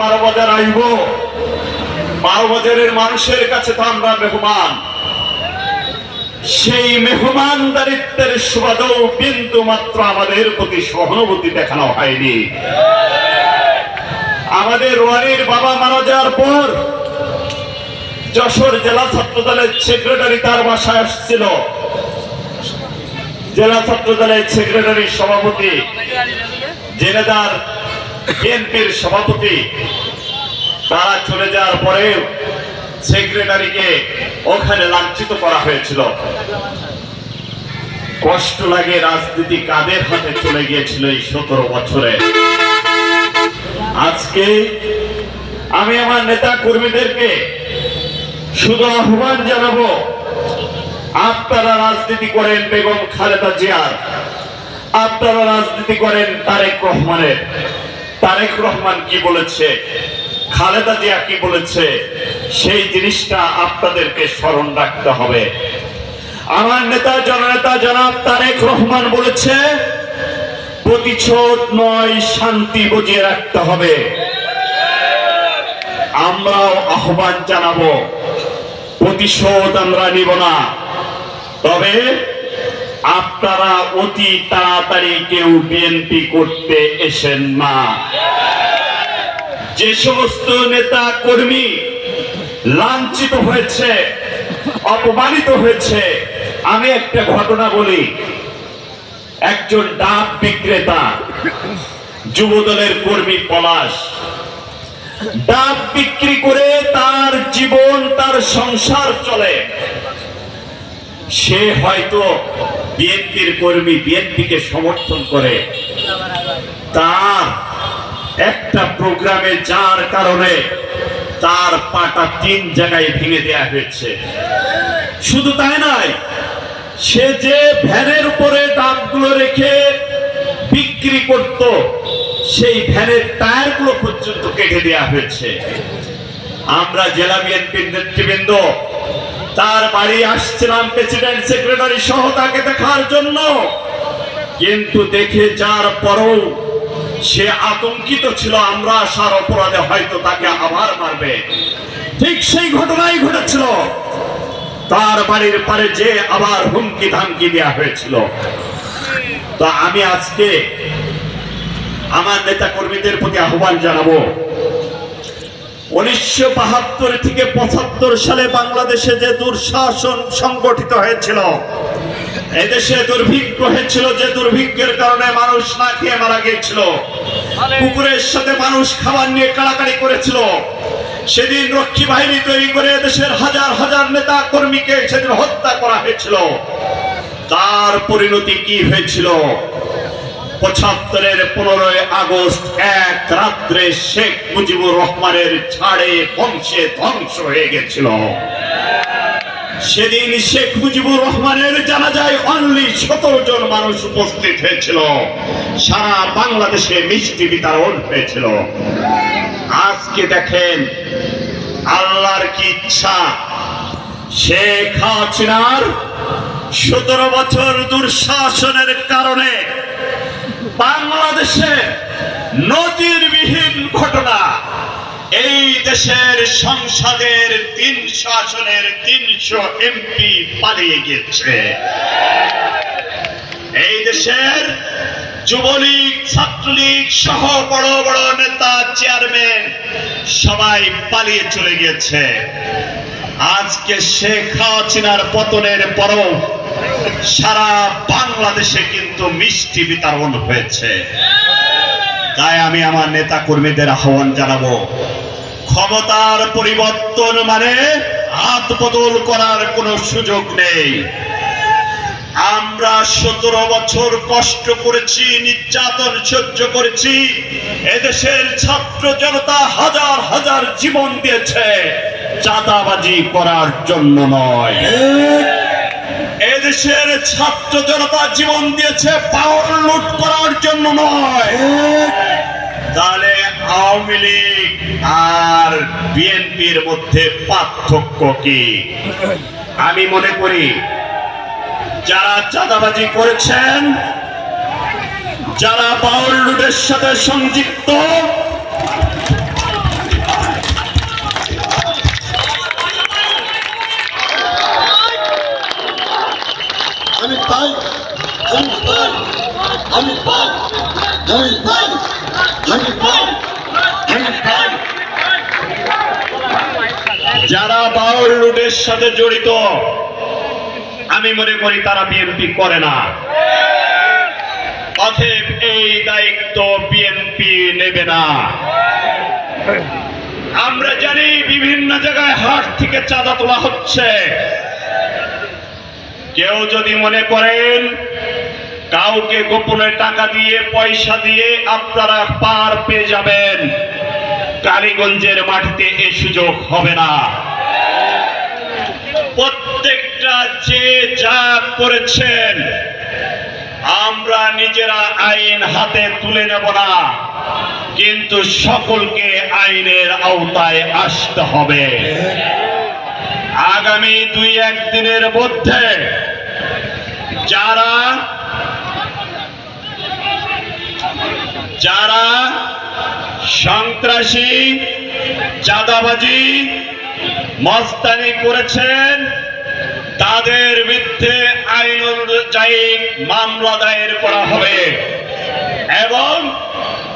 বারো বাজার আইব। বারো বাজারের মানুষের কাছে তো আমরা মেহমান। সেই মেহমানদারিত্বের সুবাদেও বিন্দু মাত্র আমাদের প্রতি সহানুভূতি দেখানো হয়নি। আমাদের রোয়ানির বাবা মারা যাওয়ার পর যশোর জেলা ছাত্র দলের সেক্রেটারি তার বাসায় আসছিল। জেলা ছাত্র দলের সেক্রেটারি সভাপতি জেনেদার বিএনপির সভাপতি, তারা চলে যাওয়ার পরে সেক্রেটারিকে ওখানে লাঞ্ছিত করা হয়েছিল। কষ্ট লাগে রাজনীতি কাদের হাতে চলে গিয়েছিল এই সতেরো বছরে। আজকে আমি আমার নেতা কর্মীদেরকে শুধু আহ্বান জানাব, আপনারা রাজনীতি করেন বেগম খালেদা জিয়ার, আপনারা রাজনীতি করেন তারেক রহমানের। তারেক রহমান কি বলেছে? খালেদা জিয়া কি বলেছে? সেই জিনিসটা আপনাদেরকে স্মরণ রাখতে হবে। আমার নেতা, জননেতা জনাব তারেক রহমান বলেছে, প্রতিশোধ নয়, শান্তি বজিয়ে রাখতে হবে। আমরাও আহ্বান জানাব, প্রতিশোধ আমরা নিব না। তবে আপনারা অতি তাড়াতাড়ি কেউ বিএনপি করতে এসেন না। যে সমস্ত নেতা কর্মী লাঞ্ছিত হয়েছে, অপমানিত হয়েছে, আমি একটা ঘটনা বলি। একজন ডাব বিক্রেতা, যুবদলের কর্মী পলাশ, ডাব বিক্রি করে তার জীবন, তার সংসার চলে। সে হয়তো বিএনপির কর্মী বিএনপিকে সমর্থন করে। তার একটা প্রোগ্রামে যার কারণে তার পাটা তিন জায়গায় ভেঙে দেয়া হয়েছে। শুধু তাই নয়, সে যে ভ্যানের উপরে ডাবগুলো রেখে বিক্রি করত, সেই ভ্যানের টায়ারগুলো পর্যন্ত কেটে দেয়া হয়েছে। আমরা জেলা বিএনপির নেতৃবৃন্দ তার বাড়ি আসছিলাম প্রেসিডেন্ট সেক্রেটারি সহ তাকে দেখার জন্য। কিন্তু দেখে যার পরও সে আতঙ্কিত ছিল, আমরা আসার অপরাধে হয়তো তাকে আবার মারবে। ঠিক সেই ঘটনাই ঘটেছিল। তার বাড়ির পারে যে আবার হুমকি ধামকি দেওয়া হয়েছিল। তো আমি আজকে আমার নেতা কর্মীদের প্রতি আহ্বান জানাব। উনিশশো বাহাত্তর থেকে পঁচাত্তর সালে বাংলাদেশে যে দুঃশাসন সংগঠিত হয়েছিল এদেশে দুর্ভিক্ষ হয়েছিল, যে দুর্ভিক্ষের কারণে মানুষ না খেয়ে মারা গিয়েছিল, কুকুরের সাথে মানুষ খাবার নিয়ে কাড়াকাড়ি করেছিল। সেদিন রক্ষী বাহিনী তৈরি করে দেশের হাজার হাজার নেতা কর্মীকে সেদিন হত্যা করা হয়েছিল। তার পরিণতি কি হয়েছিল? পঁচাত্তরের পনেরোই আগস্ট এক রাত্রে শেখ মুজিবুর রহমানের ছাড়ে বংশে ধ্বংস হয়ে গেছিল। সেদিন শেখ মুজিবুর রহমানের জানাজায় অনলি সতেরো জন মানুষ উপস্থিত হয়েছিল। সারা বাংলাদেশে মিষ্টি বিতরণ হয়েছিল। আজকে দেখেন, আল্লাহর কি ইচ্ছা? শেখ হাসিনার সতেরো বছর দুঃশাসনের কারণে বাংলাদেশে নজিরবিহীন ঘটনা। এই দেশের সংসদের তিনশো আসনের তিনশো এমপি পালিয়ে গিয়েছে। এই দেশের যুবলীগ, ছাত্রলীগ সহ বড় বড় নেতা, চেয়ারম্যান সবাই পালিয়ে চলে গিয়েছে। আজকে শেখ হাসিনার পতনের পরও সারা বাংলাদেশে কিন্তু মিষ্টি বিতরণ হয়েছে। তাই আমি আমার নেতা কর্মীদের আহ্বান জানাব, ক্ষমতার পরিবর্তন মানে হাত বদল করার কোনো সুযোগ নেই। আমরা সতেরো বছর কষ্ট করেছি, নির্যাতন সহ্য করেছি, এদেশের ছাত্র জনতা হাজার হাজার জীবন দিয়েছে, চাঁদাবাজি করার জন্য নয়। এদেশের ছাত্র জনতা জীবন দিয়েছে, পাওয়ার লুট করার জন্য নয়। তাহলে আওয়ামী লীগ আর বিএনপির মধ্যে পার্থক্য কি? আমি মনে করি, যারা চাঁদাবাজি করেছেন, যারা পাওয়ার লুটের সাথে সংযুক্ত যারা বাউল লুটের সাথে জড়িত, আমি মনে করি তারা বিএনপি করে না। অতএব এই দায়িত্ব বিএনপি নেবে না। আমরা জানি বিভিন্ন জায়গায় হাট থেকে চাঁদা তোলা হচ্ছে। কেউ যদি মনে করেন, কাউকে গোপনে টাকা দিয়ে, পয়সা দিয়ে আপনারা পার পেয়ে যাবেন। কালীগঞ্জের মাটিতে এ সুযোগ হবে না। প্রত্যেকটা যে যা করেছেন, আমরা নিজেরা আইন হাতে তুলে নেব না, কিন্তু সকলকে আইনের আওতায় আসতে হবে। আগামী দুই একদিনের মধ্যে যারা যারা সন্ত্রাসী চাঁদাবাজি মস্তানি করেছেন। তাদের বিরুদ্ধে আইন অনুযায়ী মামলা দায়ের করা হবে এবং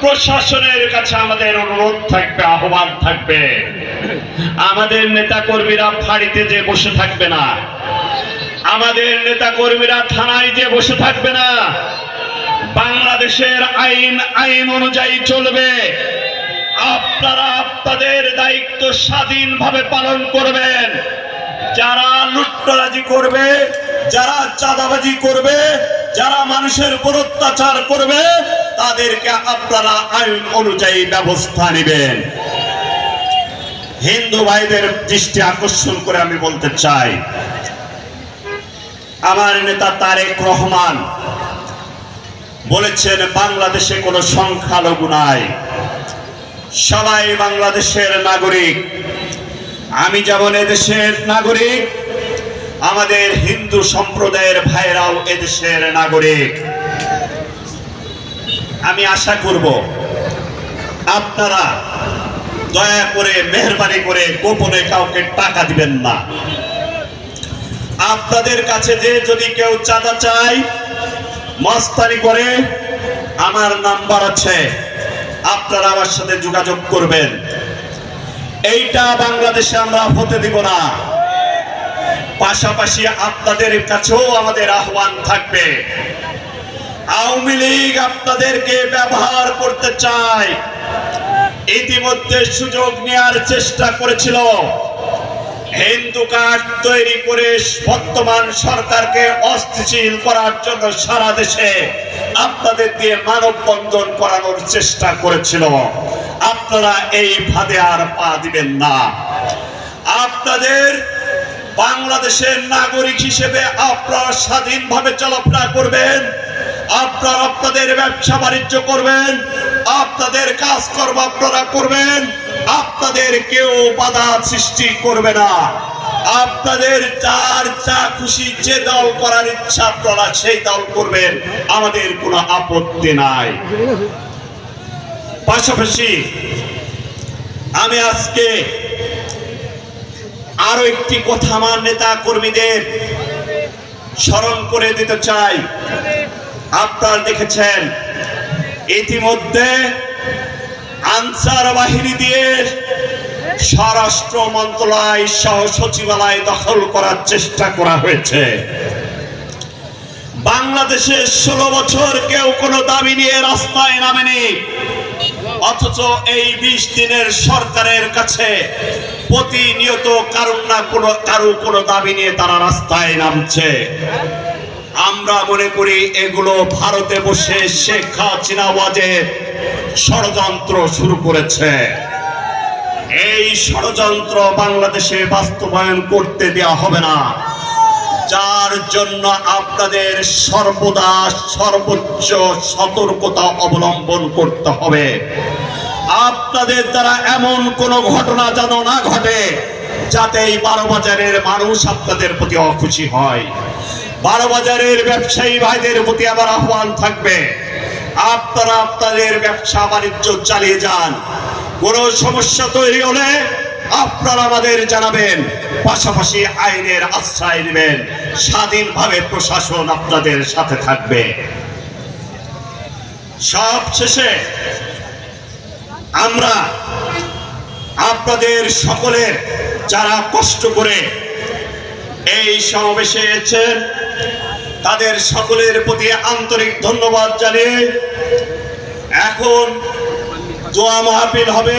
প্রশাসনের কাছে আমাদের অনুরোধ থাকবে, আহ্বান থাকবে। আমাদের নেতা কর্মীরা ফাঁড়িতে যে বসে থাকবে না, আমাদের নেতা কর্মীরা থানায় যে বসে থাকবে না বাংলাদেশের আইন আইন অনুযায়ী চলবে। আপনারা আপনাদের দায়িত্ব স্বাধীনভাবে পালন করবেন। যারা লুটতরাজি করবে, যারা চাঁদাবাজি করবে, যারা মানুষের উপর অত্যাচার করবে, তাদেরকে আপনারা আইন অনুযায়ী ব্যবস্থা নেবেন। হিন্দু ভাইদের দৃষ্টি আকর্ষণ করে আমি বলতে চাই। আমার নেতা তারেক রহমান বলেছেন, বাংলাদেশে কোনো সংখ্যালঘু নাই। সবাই বাংলাদেশের নাগরিক। আমি যেমন এদেশের নাগরিক, আমাদের হিন্দু সম্প্রদায়ের ভাইরাও এদেশের নাগরিক। আমি আশা করব, আপনারা দয়া করে, মেহরবানি করে, গোপনে কাউকে টাকা দিবেন না। আপনাদের কাছে যে যদি কেউ চাঁদা চায় মস্তানি করে, আমার নাম্বার আছে, আপনারা আমার সাথে যোগাযোগ করবেন। এইটা বাংলাদেশে আমরা হতে দিব না। পাশাপাশি আপনাদের কাছেও আমাদের আহ্বান থাকবে। আওয়ামী লীগ আপনাদেরকে ব্যবহার করতে চায়। ইতিমধ্যে সুযোগ নেওয়ার চেষ্টা করেছিল। হিন্দু কার্ড তৈরি করে বর্তমান সরকারকে অস্থিতিশীল করার জন্য সারা দেশে আপনাদের দিয়ে মানববন্ধন করানোর চেষ্টা করেছিল। আপনারা এই ফাঁদে আর পা দিবেন না। আপনাদের বাংলাদেশের নাগরিক হিসেবে আপনারা স্বাধীনভাবে চলাফেরা করবেন, আপনারা আপনাদের ব্যবসা বাণিজ্য করবেন, আপনাদের কাজকর্ম আপনারা করবেন আপনাদের কেউ বাধা সৃষ্টি করবে না। আপনাদের যার যা খুশি যে দল করার ইচ্ছা আপনারা সেই দল করবেন। আমাদের কোনো আপত্তি নাই। পাশাপাশি আমি আজকে আরও একটি কথা আমার নেতা কর্মীদের স্মরণ করে দিতে চাই। আপনারা দেখেছেন, ইতিমধ্যে আনসার বাহিনী দিয়ে স্বরাষ্ট্র মন্ত্রণালয় সহ সচিবালয় দখল করার চেষ্টা করা হয়েছে। বাংলাদেশে ষোলো বছর কেউ কোনো দাবি নিয়ে রাস্তায় নামেনি। অথচ এই বিশ দিনের সরকারের কাছে প্রতিনিয়ত কারণ না কোনো কারও কোনো দাবি নিয়ে তারা রাস্তায় নামছে। আমরা মনে করি এগুলো ভারতে বসে শেখ হাসিনা ষড়যন্ত্র শুরু করেছে। এই ষড়যন্ত্র বাংলাদেশে বাস্তবায়ন করতে দেওয়া হবে না। যার জন্য আপনাদের সর্বদা সর্বোচ্চ সতর্কতা অবলম্বন করতে হবে। আপনাদের দ্বারা এমন কোনো ঘটনা যেন না ঘটে, যাতে এই বারো বাজারের মানুষ আপনাদের প্রতি অখুশি হয়। বাজারের ব্যবসায়ী ভাইদের প্রতি আমার আহ্বান থাকবে। আপনারা আপনাদের ব্যবসা বাণিজ্য চালিয়ে যান। কোনো সমস্যা তৈরি হলে আপনারা আমাদের জানাবেন। পাশাপাশি আইনের আশ্রয় নেবেন। স্বাধীনভাবে প্রশাসন আপনাদের সাথে থাকবে। সব শেষে আমরা আপনাদের সকলের যারা কষ্ট করে এই সমাবেশে এসেছেন তাদের সকলের প্রতি আন্তরিক ধন্যবাদ জানিয়ে এখন জোয়া মাহফিল হবে।